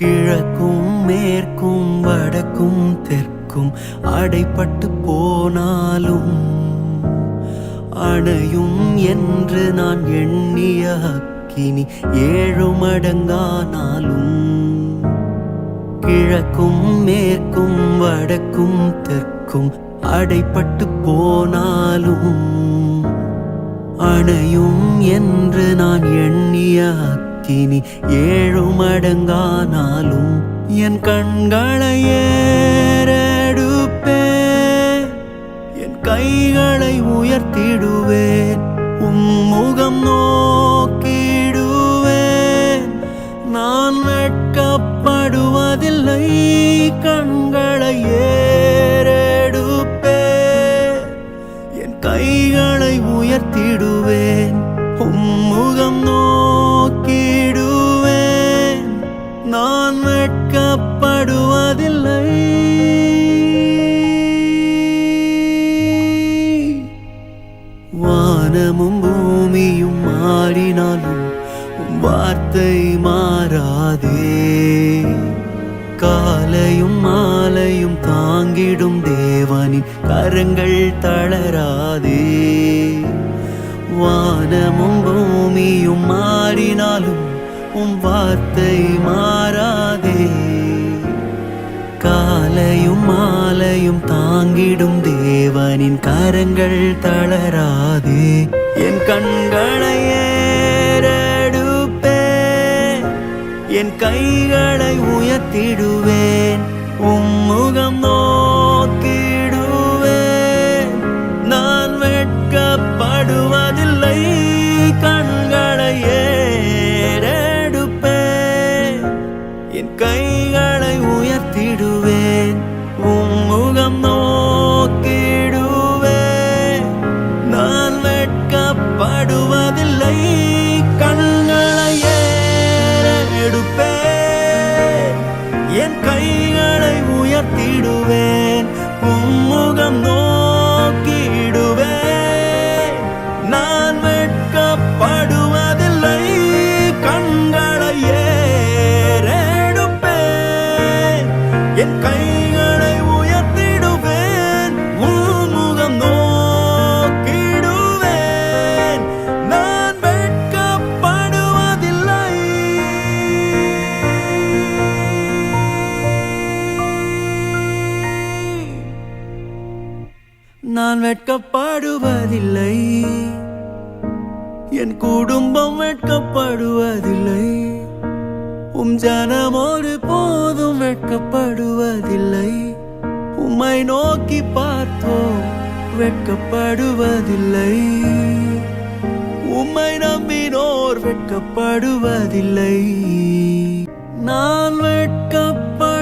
கிழக்கும் மேற்கும் வடக்கும் தெற்கும் அடைப்பட்டு போனாலும் அணையும் என்று நான் எண்ணிய அக்கினி ஏழு மடங்கானாலும் கிழக்கும் மேற்கும் வடக்கும் தெற்கும் அடைப்பட்டு போனாலும் அணையும் என்று நான் எண்ணிய நீ ஏழு மடங்கானாலும் என் கண்களை ஏறெடுப்பேன் என் கைகளை உயர்த்திடுவேன். உன் முகம் நோ வானமும் பூமியும் மாறினாலும் வார்த்தை மாறாதே. காலையும் மாலையும் தாங்கிடும் தேவனின் கரங்கள் தளராதே. வானமும் பூமியும் மாறினாலும் உம் வார்த்தை மாறாதே. காலையும் மாலையும் தாங்கிடும் தே தேவனின் கரங்கள் தளராது. என் கண்களை ஏறெடுப்பேன். என் கைகளை உயர்த்திடுவேன். உம் முகம் படுவதில்லை. கண்களை ஏறெடுப்பேன் என் கைகளை உயர்த்திடுவேன். உம்முகம் நோ நான் வெட்கப்படுவதில்லை. என் குடும்பம் வெட்கப்படுவதில்லை. உம் ஜனமோடு போதும் வெட்கப்படுவதில்லை. உம்மை நோக்கி பார்த்தோம் வெட்கப்படுவதில்லை. உம்மை நம்பினோர் வெட்கப்படுவதில்லை. நான் வெட்கப்ப